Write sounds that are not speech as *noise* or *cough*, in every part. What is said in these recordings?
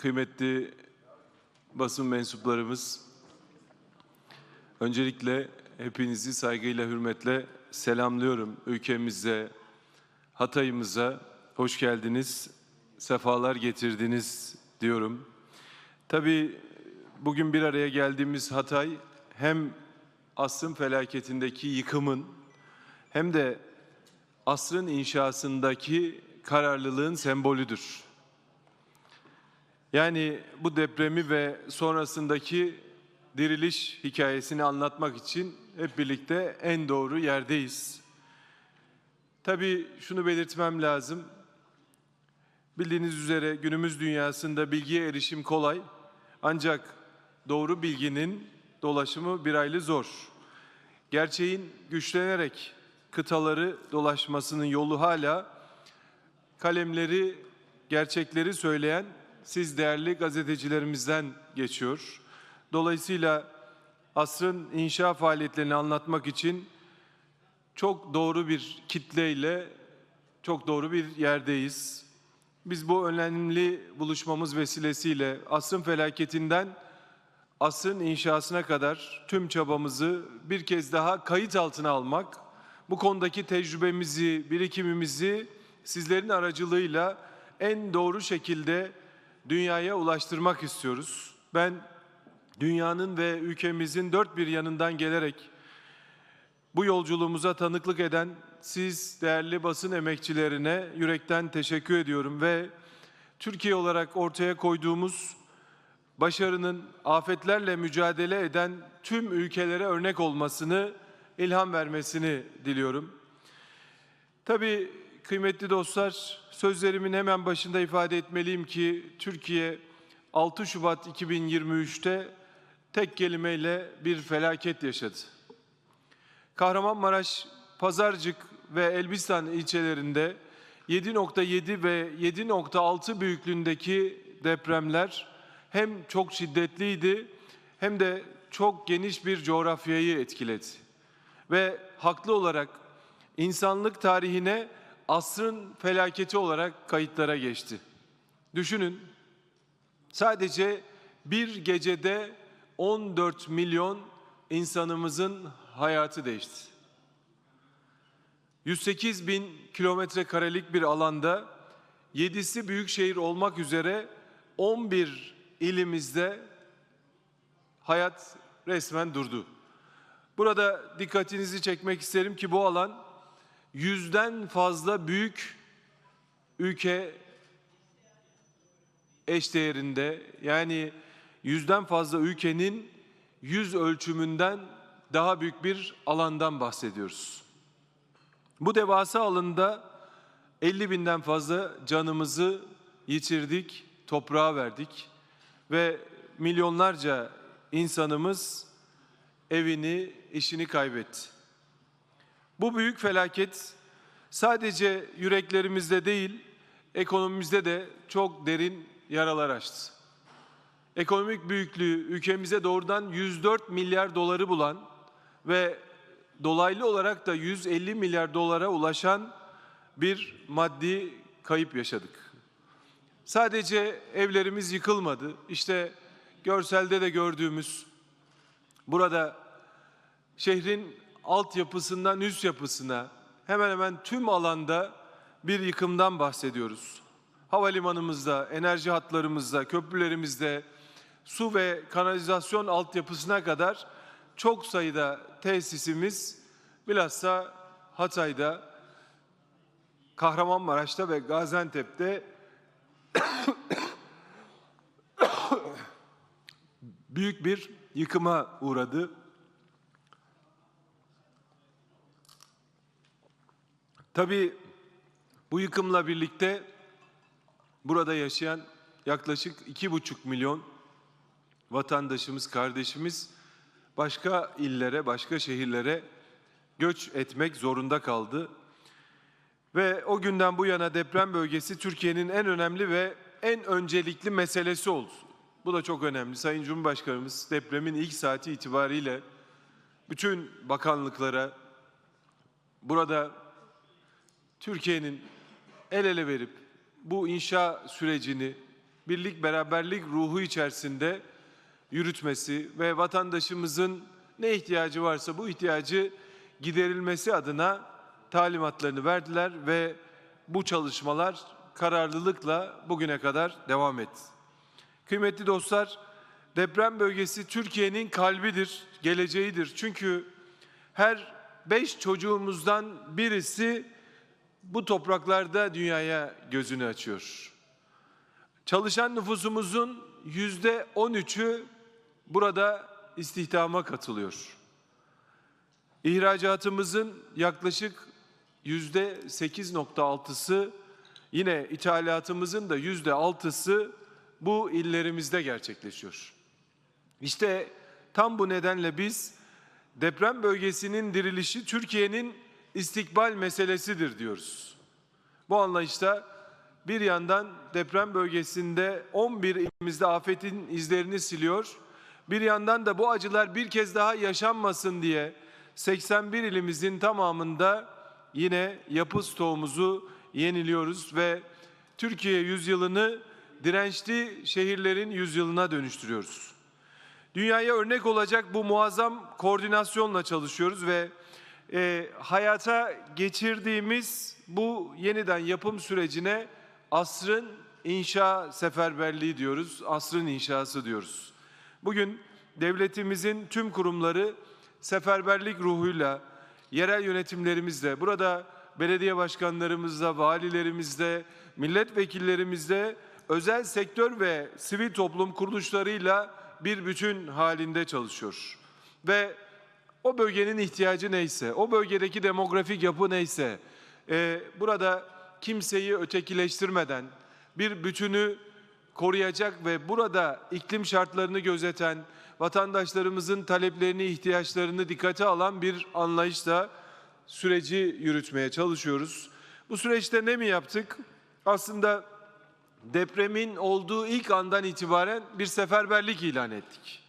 kıymetli basın mensuplarımız, öncelikle hepinizi saygıyla, hürmetle selamlıyorum. Ülkemize, Hatay'ımıza hoş geldiniz, sefalar getirdiniz diyorum. Tabii bugün bir araya geldiğimiz Hatay hem asrın felaketindeki yıkımın hem de asrın inşasındaki kararlılığın sembolüdür. Yani bu depremi ve sonrasındaki diriliş hikayesini anlatmak için hep birlikte en doğru yerdeyiz. Tabii şunu belirtmem lazım. Bildiğiniz üzere günümüz dünyasında bilgiye erişim kolay. Ancak doğru bilginin dolaşımı bir aylı zor. Gerçeğin güçlenerek kıtaları dolaşmasının yolu hala kalemleri, gerçekleri söyleyen siz değerli gazetecilerimizden geçiyor. Dolayısıyla asrın inşa faaliyetlerini anlatmak için çok doğru bir kitleyle çok doğru bir yerdeyiz. Biz bu önemli buluşmamız vesilesiyle asrın felaketinden asrın inşasına kadar tüm çabamızı bir kez daha kayıt altına almak, bu konudaki tecrübemizi, birikimimizi sizlerin aracılığıyla en doğru şekilde dünyaya ulaştırmak istiyoruz. Ben dünyanın ve ülkemizin dört bir yanından gelerek bu yolculuğumuza tanıklık eden siz değerli basın emekçilerine yürekten teşekkür ediyorum ve Türkiye olarak ortaya koyduğumuz başarının afetlerle mücadele eden tüm ülkelere örnek olmasını, ilham vermesini diliyorum. Tabii kıymetli dostlar, sözlerimin hemen başında ifade etmeliyim ki Türkiye 6 Şubat 2023'te tek kelimeyle bir felaket yaşadı. Kahramanmaraş, Pazarcık ve Elbistan ilçelerinde 7.7 ve 7.6 büyüklüğündeki depremler hem çok şiddetliydi hem de çok geniş bir coğrafyayı etkiledi. Ve haklı olarak insanlık tarihine asrın felaketi olarak kayıtlara geçti. Düşünün sadece bir gecede 14 milyon insanımızın hayatı değişti. 108 bin kilometre karelik bir alanda 7'si büyük şehir olmak üzere 11 ilimizde hayat resmen durdu. Burada dikkatinizi çekmek isterim ki bu alan yüzden fazla büyük ülke eşdeğerinde yani yüzden fazla ülkenin yüz ölçümünden daha büyük bir alandan bahsediyoruz. Bu devasa alanda 50 binden fazla canımızı yitirdik, toprağa verdik ve milyonlarca insanımız evini, işini kaybetti. Bu büyük felaket sadece yüreklerimizde değil, ekonomimizde de çok derin yaralar açtı. Ekonomik büyüklüğü ülkemize doğrudan 104 milyar doları bulan ve dolaylı olarak da 150 milyar dolara ulaşan bir maddi kayıp yaşadık. Sadece evlerimiz yıkılmadı. İşte görselde de gördüğümüz burada şehrin altyapısından üst yapısına hemen hemen tüm alanda bir yıkımdan bahsediyoruz. Havalimanımızda, enerji hatlarımızda, köprülerimizde, su ve kanalizasyon altyapısına kadar çok sayıda tesisimiz bilhassa Hatay'da, Kahramanmaraş'ta ve Gaziantep'te *coughs* büyük bir yıkıma uğradı. Tabii bu yıkımla birlikte burada yaşayan yaklaşık iki buçuk milyon vatandaşımız, kardeşimiz başka illere, başka şehirlere göç etmek zorunda kaldı. Ve o günden bu yana deprem bölgesi Türkiye'nin en önemli ve en öncelikli meselesi oldu. Bu da çok önemli. Sayın Cumhurbaşkanımız depremin ilk saati itibariyle bütün bakanlıklara burada Türkiye'nin el ele verip bu inşa sürecini birlik beraberlik ruhu içerisinde yürütmesi ve vatandaşımızın ne ihtiyacı varsa bu ihtiyacı giderilmesi adına talimatlarını verdiler ve bu çalışmalar kararlılıkla bugüne kadar devam etti. Kıymetli dostlar, deprem bölgesi Türkiye'nin kalbidir, geleceğidir. Çünkü her beş çocuğumuzdan birisi bu topraklarda dünyaya gözünü açıyor. Çalışan nüfusumuzun yüzde on üçü burada istihdama katılıyor. İhracatımızın yaklaşık yüzde 8.6'sı yine ithalatımızın da yüzde 6'sı bu illerimizde gerçekleşiyor. İşte tam bu nedenle biz deprem bölgesinin dirilişi Türkiye'nin istikbal meselesidir diyoruz. Bu anlayışta bir yandan deprem bölgesinde 11 ilimizde afetin izlerini siliyor. Bir yandan da bu acılar bir kez daha yaşanmasın diye 81 ilimizin tamamında yine yapı stoğumuzu yeniliyoruz ve Türkiye yüzyılını dirençli şehirlerin yüzyılına dönüştürüyoruz. Dünyaya örnek olacak bu muazzam koordinasyonla çalışıyoruz ve e, hayata geçirdiğimiz bu yeniden yapım sürecine asrın inşa seferberliği diyoruz, asrın inşası diyoruz. Bugün devletimizin tüm kurumları seferberlik ruhuyla, yerel yönetimlerimizle, burada belediye başkanlarımızla, valilerimizle, milletvekillerimizle, özel sektör ve sivil toplum kuruluşlarıyla bir bütün halinde çalışıyor. Ve o bölgenin ihtiyacı neyse, o bölgedeki demografik yapı neyse, e, burada kimseyi ötekileştirmeden bir bütünü koruyacak ve burada iklim şartlarını gözeten, vatandaşlarımızın taleplerini, ihtiyaçlarını dikkate alan bir anlayışla süreci yürütmeye çalışıyoruz. Bu süreçte ne mi yaptık? Aslında depremin olduğu ilk andan itibaren bir seferberlik ilan ettik.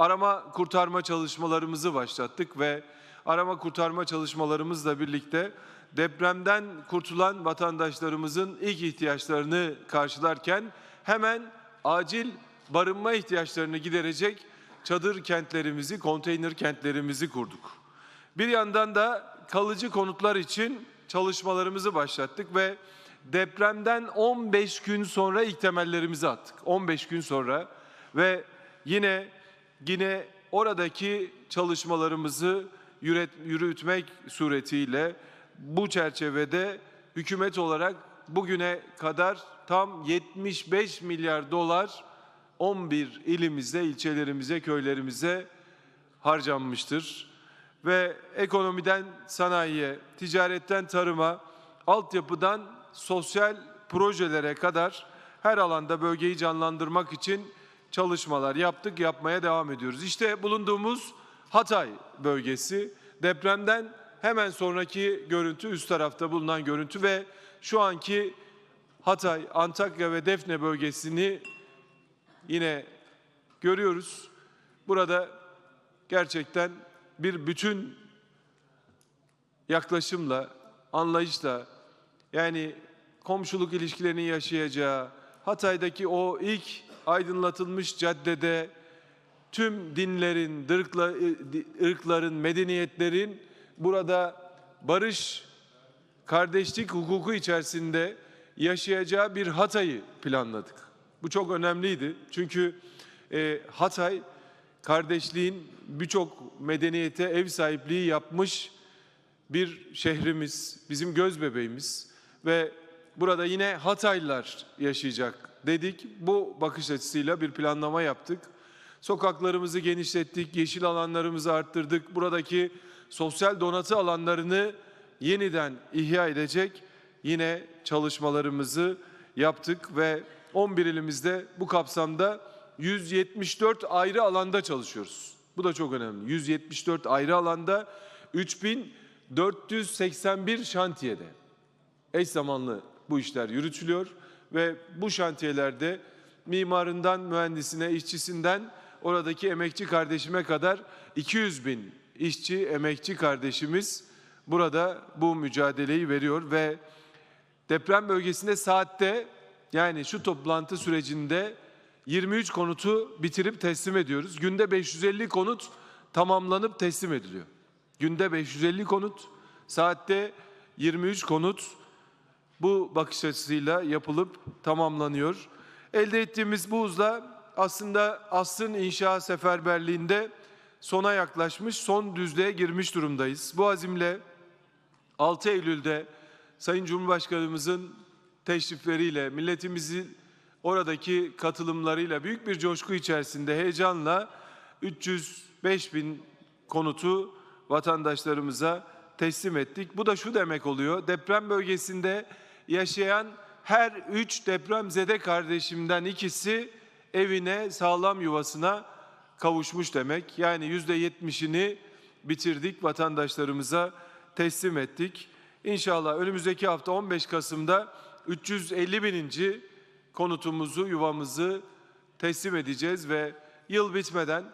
Arama kurtarma çalışmalarımızı başlattık ve arama kurtarma çalışmalarımızla birlikte depremden kurtulan vatandaşlarımızın ilk ihtiyaçlarını karşılarken hemen acil barınma ihtiyaçlarını giderecek çadır kentlerimizi, konteyner kentlerimizi kurduk. Bir yandan da kalıcı konutlar için çalışmalarımızı başlattık ve depremden 15 gün sonra ilk temellerimizi attık. 15 gün sonra ve yine yine oradaki çalışmalarımızı yürüt, yürütmek suretiyle bu çerçevede hükümet olarak bugüne kadar tam 75 milyar dolar 11 ilimizde, ilçelerimize, köylerimize harcanmıştır. Ve ekonomiden sanayiye, ticaretten tarıma, altyapıdan sosyal projelere kadar her alanda bölgeyi canlandırmak için çalışmalar yaptık, yapmaya devam ediyoruz. İşte bulunduğumuz Hatay bölgesi depremden hemen sonraki görüntü üst tarafta bulunan görüntü ve şu anki Hatay, Antakya ve Defne bölgesini yine görüyoruz. Burada gerçekten bir bütün yaklaşımla, anlayışla yani komşuluk ilişkilerinin yaşayacağı, Hatay'daki o ilk aydınlatılmış caddede tüm dinlerin, dırkla, ırkların, medeniyetlerin burada barış, kardeşlik hukuku içerisinde yaşayacağı bir Hatay'ı planladık. Bu çok önemliydi. Çünkü e, Hatay kardeşliğin birçok medeniyete ev sahipliği yapmış bir şehrimiz, bizim göz bebeğimiz ve burada yine Hataylılar yaşayacak dedik. Bu bakış açısıyla bir planlama yaptık. Sokaklarımızı genişlettik, yeşil alanlarımızı arttırdık. Buradaki sosyal donatı alanlarını yeniden ihya edecek yine çalışmalarımızı yaptık ve 11 ilimizde bu kapsamda 174 ayrı alanda çalışıyoruz. Bu da çok önemli. 174 ayrı alanda 3481 şantiyede eş zamanlı bu işler yürütülüyor ve bu şantiyelerde mimarından mühendisine, işçisinden oradaki emekçi kardeşime kadar 200 bin işçi, emekçi kardeşimiz burada bu mücadeleyi veriyor ve deprem bölgesinde saatte yani şu toplantı sürecinde 23 konutu bitirip teslim ediyoruz. Günde 550 konut tamamlanıp teslim ediliyor. Günde 550 konut, saatte 23 konut bu bakış açısıyla yapılıp tamamlanıyor. Elde ettiğimiz bu hızla aslında asrın inşa seferberliğinde sona yaklaşmış, son düzlüğe girmiş durumdayız. Bu azimle 6 Eylül'de Sayın Cumhurbaşkanımızın teşrifleriyle, milletimizin oradaki katılımlarıyla büyük bir coşku içerisinde heyecanla 305 bin konutu vatandaşlarımıza teslim ettik. Bu da şu demek oluyor. Deprem bölgesinde yaşayan her üç depremzede kardeşimden ikisi evine, sağlam yuvasına kavuşmuş demek. Yani yüzde yetmişini bitirdik, vatandaşlarımıza teslim ettik. İnşallah önümüzdeki hafta 15 Kasım'da 350 bininci konutumuzu, yuvamızı teslim edeceğiz ve yıl bitmeden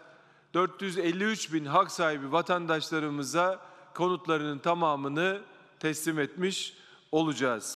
453 bin hak sahibi vatandaşlarımıza konutlarının tamamını teslim etmiş olacağız.